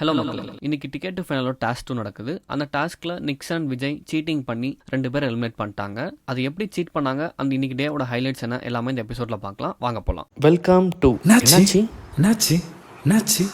Hello மக்களே. இன்னைக்கு ticket to ஃபைனலோட டாஸ்க் டூ நடக்குது. அந்த டாஸ்க்ல நிக்சன் விஜய் சீட்டிங் பண்ணி ரெண்டு பேர் எலிமினேட் பண்ணிட்டாங்க. அது எப்படி சீட் பண்ணாங்க? அந்த இன்னைக்கு டேவோட ஹைலைட்ஸ் என்ன? எல்லாமே இந்த எபிசோட்ல பார்க்கலாம். வாங்க போலாம். வெல்கம் டு என்னாச்சு? என்னாச்சு? என்னாச்சு?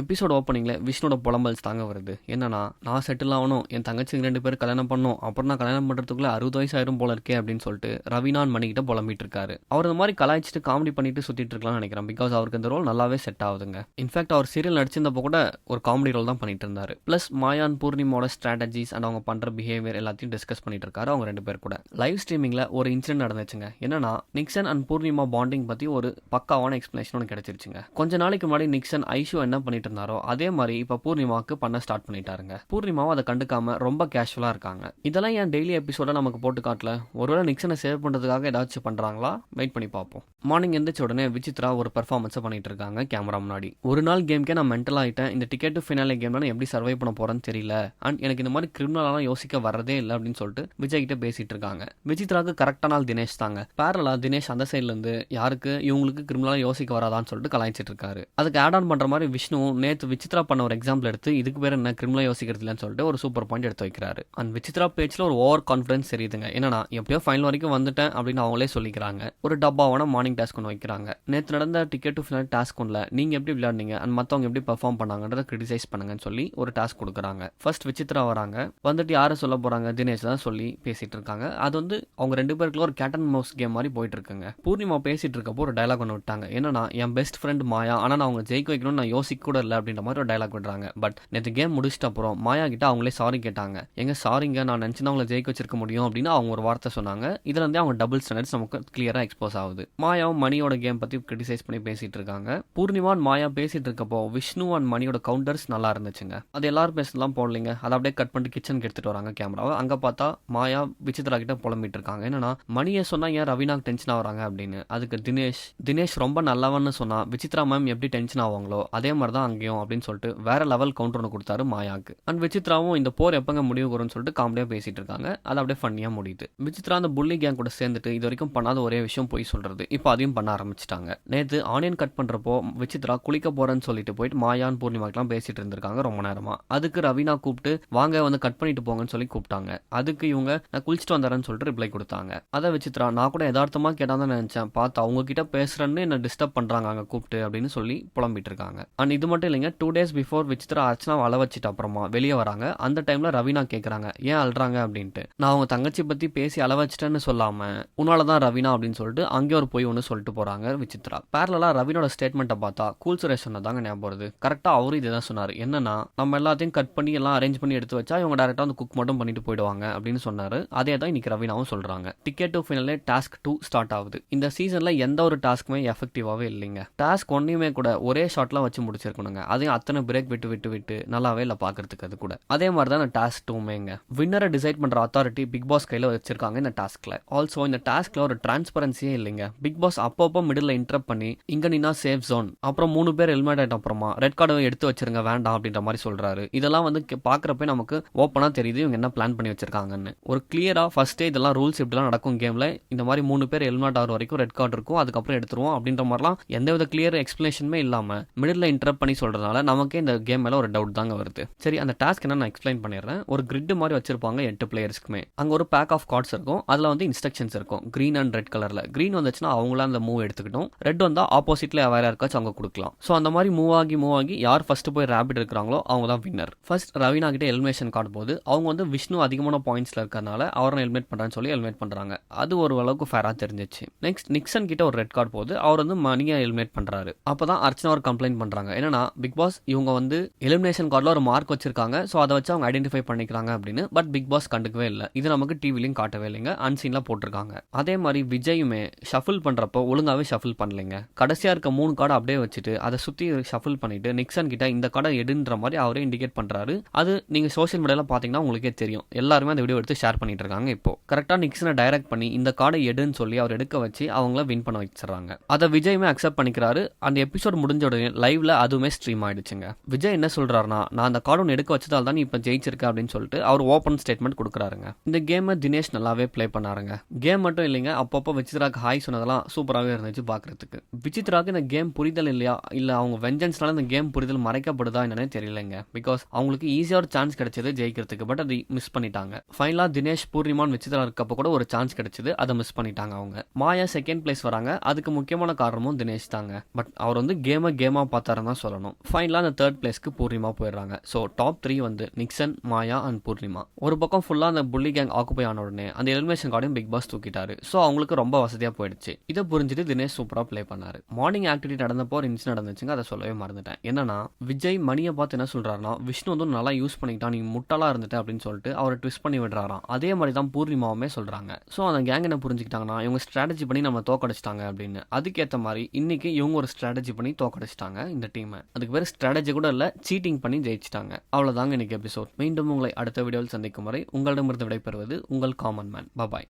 எபிசோட் ஓப்பனிங்கில் விஷ்ணுவோட புலம்பல்ஸ் தாங்க வருது. என்னன்னா நான் செட்டில் ஆகணும் என் தங்கச்சிக்கு ரெண்டு பேர் கல்யாணம் பண்ணணும் அப்புறம் நான் கல்யாணம் பண்ணுறதுக்குள்ள அறுபது வயசு ஆயிரும் போல இருக்கே அப்படின்னு சொல்லிட்டு ரவினான் மணிக்கிட்ட புலம்பிட்டு இருக்காரு. அவர் இந்த மாதிரி கலாய்ச்சிட்டு காமெடி பண்ணிட்டு சுற்றிட்டு இருக்கலாம்னு நினைக்கிறேன். பிகாஸ் அவருக்கு இந்த ரோல் நல்லாவே செட் ஆகுதுங்க. இன்ஃபேக்ட் அவர் சீரியல் நடிச்சிருந்தப்போ கூட ஒரு காமெடி ரோல் தான் பண்ணிட்டு இருந்தாரு. ப்ளஸ் மாயான் பூர்ணிமாவோட ஸ்ட்ராட்டஜிஸ் அண்ட் அவங்க பண்ணுற பிஹேவியர் எல்லாத்தையும் டிஸ்கஸ் பண்ணிட்டு இருக்காரு அவங்க ரெண்டு பேர் கூட. லைவ் ஸ்ட்ரீமிங்கில் ஒரு இன்சிடென்ட் நடந்துச்சுங்க. என்னன்னா நிக்சன் அண்ட் பூர்ணிமா பாண்டிங் பற்றி ஒரு பக்காவான எக்ஸ்பிளேஷன் ஒன்று கிடைச்சிருச்சுங்க. கொஞ்ச நாளைக்கு முன்னாடி நிக்சன் ஐஷோ என்ன பண்ணிட்டு இருந்தாரோ அதே மாதிரி இப்ப பூர்ணிமாவுக்கு பண்ண ஸ்டார்ட் பண்ணிட்டாருங்க. பூர்ணிமாவும் அதை கண்டுக்காம ரொம்ப கேஷுவலா இருக்காங்க. இதெல்லாம் ஏன் டெய்லி எபிசோட நமக்கு போட்டு காட்டல? ஒருவேளை நிக்சனை சேவ் பண்றதுக்காக ஏதாச்சும் பண்றாங்களா? வெயிட் பண்ணி பார்ப்போம். மார்னிங் எந்திரிச்ச உடனே விசித்ரா ஒரு பெர்ஃபார்மன்ஸை பண்ணிட்டு இருக்காங்க கேமரா முன்னாடி. ஒரு நாள் கேம்க்கே நான் மென்டல் ஆயிட்டேன். இந்த டிக்கெட் ஃபினாலே கேம்ல நான் எப்படி சர்வை பண்ண போறேன்னு தெரியல. அண்ட் எனக்கு இந்த மாதிரி கிரிமினலாம் யோசிக்க வரதே இல்லை அப்படின்னு சொல்லிட்டு விஜய் கிட்ட பேசிட்டு இருக்காங்க. விசித்ராக்கு கரெக்டான நாள் தினேஷ் தாங்க. பேரலா தினேஷ் அந்த சைட்ல இருந்து யாருக்கு இவங்களுக்கு கிரிமினலாக யோசிக்க வராதான்னு சொல்லிட்டு கலாய்ச்சிட்டு இருக்காரு. அதுக்கு ஆட் ஆன் பண்ற மாதிரி விஷ்ணு நேற்று விசித்ரா பண்ண ஒரு எக்ஸாம்பிள் எடுத்து இதுக்கு பேர் என்ன கிரிமினலா யோசிக்கிறது இல்லைன்னு சொல்லிட்டு ஒரு சூப்பர் பாயிண்ட் எடுத்து வைக்கிறாரு. அண்ட் விசித்ரா பேச்சில் ஒரு ஓவர் கான்ஃபிடன்ஸ் தெரியுதுங்க. என்னன்னா எப்படியோ ஃபைனல் வரைக்கும் வந்துட்டேன் அப்படின்னு அவங்களே சொல்லிக்கிறாங்க. ஒரு டப்பாவான மார்னிங் டாஸ்க் ஒன்று வைக்கிறாங்க. நேற்று நடந்த டிக்கெட் டு ஃபினல் டாஸ்க் ஒன்றில் நீங்கள் எப்படி விளையாடுனீங்க? அண்ட் மற்றவங்க எப்படி பெர்ஃபார்ம் பண்ணாங்கன்றத கிரிட்டிசைஸ் பண்ணுங்கன்னு சொல்லி ஒரு டாஸ்க் கொடுக்குறாங்க. ஃபர்ஸ்ட் விசித்ரா வராங்க. வந்துட்டு யாரை சொல்ல போகிறாங்க தினேஷ் தான் சொல்லி பேசிகிட்டு இருக்காங்க. அது வந்து அவங்க ரெண்டு பேருக்குள்ள ஒரு கேட்டன் மவுஸ் கேம் மாதிரி போயிட்டு இருக்குங்க. பூர்ணிமா பேசிகிட்டு இருக்கப்போ ஒரு டைலாக் ஒன்று விட்டாங்க. என்னன்னா என் பெஸ்ட் ஃப்ரெண்ட் மாயா ஆனால் நான் அவங்க ஜெயிக்க வைக்கணும்னு நான் யோசிக்க கூட இல்லை அப்படின்ற மாதிரி ஒரு டைலாக் விடுறாங்க. பட் நேற்று கேம் முடிச்சிட்ட அப்புறம் மாயா கிட்ட அவங்களே சாரி கேட்டாங்க. எங்க சாரிங்க நான் நினச்சினா அவங்கள ஜெயிக்க வச்சிருக்க முடியும் அப்படின்னு அவங்க ஒரு வார்த்தை சொன்னாங்க. இதுல இருந்தே அவங்க டபுள் ஸ்டாண்டர்ட்ஸ் நமக்கு கிளியரா எக்ஸ்போஸ் ஆகுது. மாயாவும் மணியோட கேம் பத்தி கிரிட்டிசைஸ் பண்ணி பேசிட்டு இருக்காங்க. பூர்ணிமான் மாயா பேசிட்டு இருக்கப்போ விஷ்ணு அண்ட் மணியோட கவுண்டர்ஸ் நல்லா இருந்துச்சுங்க. அது எல்லாரும் பேசலாம் போடலைங்க. அதை அப்படியே கட் பண்ணிட்டு கிச்சனுக்கு எடுத்துட்டு வராங்க கேமராவை அங்க பார்த்தா மாயா விசித்ரா கிட்ட புலம்பிட்டு இருக்காங்க. என்னன்னா மணியை சொன்னா ஏன் ரவினாக்கு டென்ஷன் ஆகுறாங்க அப்படின்னு. அதுக்கு தினேஷ் தினேஷ் ரொம்ப நல்லவன்னு சொன்னா விசித்ரா மேம் எப்படி டென்ஷன் ஆவாங்களோ? அதே மாதிரி தான் அங்கேயும் அப்படின்னு சொல்லிட்டு வேற லெவல் கவுண்டர் ஒன்று கொடுத்தாரு மாயாக்கு. அண்ட் விசித்ராவும் இந்த போர் எப்பங்க முடிவு வரும்னு சொல்லிட்டு காமெடியாக பேசிட்டு இருக்காங்க. அது அப்படியே ஃபன்னியாக முடியுது. விசித்ரா அந்த புள்ளி கேங் கூட சேர்ந்துட்டு இது வரைக்கும் பண்ணாத ஒரே விஷயம் போய் சொல்றது. இப்போ அதையும் பண்ண ஆரம்பிச்சிட்டாங்க. நேற்று ஆனியன் கட் பண்றப்போ விசித்ரா குளிக்க போறேன்னு சொல்லிட்டு போயிட்டு மாயான் பூர்ணிமாக்கெல்லாம் பேசிட்டு இருந்திருக்காங்க ரொம்ப நேரமா. அதுக்கு ரவினா கூப்பிட்டு வாங்க வந்து கட் பண்ணிட்டு போங்கன்னு சொல்லி கூப்பிட்டாங்க. அதுக்கு இவங்க நான் குளிச்சுட்டு வந்தாரன்னு சொல்லிட்டு ரிப்ளை கொடுத்தாங்க. அதை விசித்ரா நான் கூட யதார்த்தமா கேட்டா தான் நினைச்சேன். பார்த்து அவங்க கிட்ட பேசுறேன்னு என்ன டிஸ்டர்ப் பண்றாங்க அங்கே கூப்பிட்டு? அப்படின்னு சொல்லி புலம்பிட்டு இருக்காங்க. அண்ட் இது மட்டும் மட்டும் இல்லைங்க two days before Vichitra Archana அள வச்சுட்டு அப்புறமா வெளியே வராங்க. அந்த டைம்ல ரவினா கேட்குறாங்க ஏன் அழுறாங்க? அப்படின்ட்டு. நான் அவங்க தங்கச்சி பத்தி பேசி அள வச்சிட்டேன்னு சொல்லாம உன்னாலதான் ரவினா அப்படின்னு சொல்லிட்டு அங்கே ஒரு போய் ஒன்று சொல்லிட்டு போறாங்க விசித்ரா. பேரலா ரவினோட ஸ்டேட்மெண்ட்டை பார்த்தா கூல் சுரேஷ் சொன்னதாங்க ஞாபகம் வருது. கரெக்டாக அவரும் இதை தான் என்னன்னா நம்ம எல்லாத்தையும் கட் பண்ணி எல்லாம் அரேஞ்ச் பண்ணி எடுத்து வச்சா இவங்க டேரெக்டாக வந்து குக் மட்டும் பண்ணிட்டு போயிடுவாங்க அப்படின்னு சொன்னார். அதே தான் இன்னைக்கு ரவினாவும் சொல்றாங்க. டிக்கெட் டு ஃபைனலே டாஸ்க் டூ ஸ்டார்ட் ஆகுது. இந்த சீசன்ல எந்த ஒரு டாஸ்க்குமே எஃபெக்டிவாகவே இல்லைங்க. டாஸ்க் ஒன்றையுமே கூட ஒரே ஷாட்லாம் வச்சு முடிச்சிருக்கணும். முடிச்சிருக்கணுங்க அதையும் அத்தனை பிரேக் விட்டு விட்டு விட்டு நல்லாவே இல்லை பார்க்கறதுக்கு அது கூட. அதே மாதிரி தான் டாஸ்க் டூமேங்க வின்னரை டிசைட் பண்ற அத்தாரிட்டி பிக் பாஸ் கையில வச்சிருக்காங்க இந்த டாஸ்க்ல ஆல்சோ இந்த டாஸ்க்ல ஒரு டிரான்ஸ்பரன்சியே இல்லைங்க. பிக் பாஸ் அப்பப்போ மிடில் இன்டரப்ட் பண்ணி இங்க நீனா சேஃப் ஜோன் அப்புறம் மூணு பேர் ஹெல்மெட் ஆயிட்ட அப்புறமா ரெட் கார்டு எடுத்து வச்சிருங்க வேண்டாம் அப்படின்ற மாதிரி சொல்றாரு. இதெல்லாம் வந்து பார்க்குறப்ப நமக்கு ஓப்பனா தெரியுது இவங்க என்ன பிளான் பண்ணி வச்சிருக்காங்கன்னு. ஒரு கிளியரா ஃபர்ஸ்டே இதெல்லாம் ரூல்ஸ் இப்படிலாம் நடக்கும் கேம்ல இந்த மாதிரி மூணு பேர் ஹெல்மெட் ஆகிற வரைக்கும் ரெட் கார்டு இருக்கும் அதுக்கப்புறம் எடுத்துருவோம் அப்படின்ற மாதிரிலாம் எந்த வித கிளியர் எக்ஸ்பிளேஷனுமே இல்லாம மிடில் இன்டரப்ட் பண்ணி சொல்றதுனால நமக்கே இந்த கேம் மேலே ஒரு டவுட் தாங்க வருது. சரி அந்த டாஸ்க் என்ன நான் எக்ஸ்பிளைன் பண்ணிடுறேன். ஒரு கிரிட் மாதிரி வச்சிருப்பாங்க எட்டு பிளேயர்ஸ்க்குமே அங்கே ஒரு பேக் ஆஃப் கார்ட்ஸ் இருக்கும். அதில் வந்து இன்ஸ்ட்ரக்ஷன்ஸ் இருக்கும். கிரீன் அண்ட் ரெட் கலரில் கிரீன் வந்துச்சுன்னா அவங்களாம் அந்த மூவ் எடுத்துக்கிட்டோம். ரெட் வந்தால் ஆப்போசிட்ல வேற யாருக்காச்சும் அவங்க கொடுக்கலாம். ஸோ அந்த மாதிரி மூவ் ஆகி மூவ் ஆகி யார் ஃபர்ஸ்ட் போய் ரேபிட் இருக்கிறாங்களோ அவங்க தான் வின்னர் ஃபர்ஸ்ட் ரவீனா கிட்ட எலிமினேஷன் கார்டு போது அவங்க வந்து விஷ்ணு அதிகமான பாயிண்ட்ஸில் இருக்கறனால அவரை ஹெல்மெட் பண்ணுறான்னு சொல்லி ஹெல்மெட் பண்ணுறாங்க அது ஒரு அளவுக்கு ஃபேராக தெரிஞ்சிச்சு. நெக்ஸ்ட் நிக்சன் கிட்ட ஒரு ரெட் கார்டு போது அவர் வந்து மணியை பண்ணுறாரு அப்போ தான் அர்ச்சனா ஒரு கம்ப்ளைண்ட் பண்ணுறாங்க என்னன்னா பிக் பாஸ் இவங்க வந்து எலிமினேஷன் கார்டில் ஒரு மார்க் வச்சிருக்காங்க. ஸோ அதை வச்சு அவங்க ஐடென்டிஃபை பண்ணிக்கிறாங்க அப்படின்னு. பட் பிக் பாஸ் கண்டுக்கவே இல்லை. இது நமக்கு டிவிலையும் காட்டவே இல்லைங்க. அன்சீனில் போட்டிருக்காங்க. அதே மாதிரி விஜயுமே ஷஃபில் பண்றப்போ ஒழுங்காவே ஷஃபில் பண்ணலைங்க. கடைசியாக இருக்க மூணு கார்டை அப்படியே வச்சுட்டு அதை சுற்றி ஷஃபில் பண்ணிட்டு நிக்சன் கிட்ட இந்த கார்டை எடுன்ற மாதிரி அவரே இண்டிகேட் பண்ணுறாரு அது நீங்கள் சோஷியல் மீடியால பார்த்தீங்கன்னா உங்களுக்கே தெரியும். எல்லாருமே அந்த வீடியோ எடுத்து ஷேர் பண்ணிட்டு இருக்காங்க இப்போ. கரெக்டாக நிக்சனை டைரக்ட் பண்ணி இந்த கார்டை எடுன்னு சொல்லி அவர் எடுக்க வச்சு அவங்கள வின் பண்ண வச்சிடுறாங்க. அதை விஜயுமே அக்செப்ட் பண்ணிக்கிறாரு. அந்த எபிசோட் முடிஞ்ச உடனே லைவ்ல அதுவுமே ஸ்ட்ரீம் ஆயிடுச்சுங்க விஜய் என்ன சொல்கிறாருன்னா நான் அந்த கார்டு ஒன்று எடுக்க வச்சதால் தான் நீ இப்போ ஜெயிச்சிருக்கேன் அப்படின்னு சொல்லிட்டு அவர் ஓப்பன் ஸ்டேட்மெண்ட் கொடுக்குறாருங்க. இந்த கேமை தினேஷ் நல்லாவே ப்ளே பண்ணாருங்க. கேம் மட்டும் இல்லைங்க அப்பப்போ விசித்ராக்கு ஹாய் சொன்னதெல்லாம் சூப்பராகவே இருந்துச்சு பார்க்குறதுக்கு விசித்ராக்கு இந்த கேம் புரிதல் இல்லையா? இல்லை அவங்க வெஞ்சன்ஸ்னால இந்த கேம் புரிதல் மறைக்கப்படுதா என்னன்னே தெரியலைங்க. பிகாஸ் அவங்களுக்கு ஈஸியாக ஒரு சான்ஸ் கிடைச்சது ஜெயிக்கிறதுக்கு பட் அதை மிஸ் பண்ணிட்டாங்க. ஃபைனலாக தினேஷ் பூர்ணிமான் விசித்ரா இருக்கப்போ கூட ஒரு சான்ஸ் கிடைச்சது அதை மிஸ் பண்ணிட்டாங்க அவங்க. மாயா செகண்ட் பிளேஸ் வராங்க அதுக்கு முக்கியமான காரணமும் தினேஷ் தாங்க. பட் அவர் வந்து கேமை கேமாக பார்த்தாருன்னு தான் சொல்லணும். ஃபைனலாக அந்த தேர்ட் பிளேஸ்க்கு பூர்ணிமா போயிடுறாங்க. ஸோ டாப் த்ரீ வந்து நிக்சன் மாயா அண்ட் பூர்ணிமா ஒரு பக்கம் ஃபுல்லாக அந்த புள்ளி கேங் ஆக்குப்பை ஆன உடனே அந்த எலிமினேஷன் கார்டையும் பிக் பாஸ் தூக்கிட்டாரு. ஸோ அவங்களுக்கு ரொம்ப வசதியாக போயிடுச்சு. இதை புரிஞ்சுட்டு தினேஷ் சூப்பராக ப்ளே பண்ணாரு. மார்னிங் ஆக்டிவிட்டி நடந்தப்போ ஒரு இன்சிடென்ட் நடந்துச்சுங்க அதை சொல்லவே மறந்துட்டேன். என்னன்னா விஜய் மணியை பார்த்து என்ன சொல்கிறாருன்னா விஷ்ணு வந்து நல்லா யூஸ் பண்ணிக்கிட்டான் நீ முட்டாளா இருந்துட்டேன் அப்படின்னு சொல்லிட்டு அவரை ட்விஸ்ட் பண்ணி விடுறாராம். அதே மாதிரி தான் பூர்ணிமாவுமே சொல்கிறாங்க ஸோ அந்த கேங் என்ன புரிஞ்சுக்கிட்டாங்கன்னா இவங்க ஸ்ட்ராட்டஜி பண்ணி நம்ம தோக்கடிச்சிட்டாங்க அப்படின்னு. அதுக்கேற்ற மாதிரி இன்னைக்கு இவங்க ஒரு ஸ்ட்ராட்டஜி பண்ணி தோக்கடிச்சிட்டாங்க இந்த டீமை அதுக்கு பேர் ஸ்ட்ராட்டஜி கூட இல்லை சீட்டிங் பண்ணி ஜெயிச்சிட்டாங்க. அவ்வளோதாங்க இன்னைக்கு எபிசோட் மீண்டும் உங்களை அடுத்த வீடியோவில் சந்திக்கும் வரை உங்களிடமிருந்து விடைபெறுவது உங்கள் காமன் மேன் பபாய்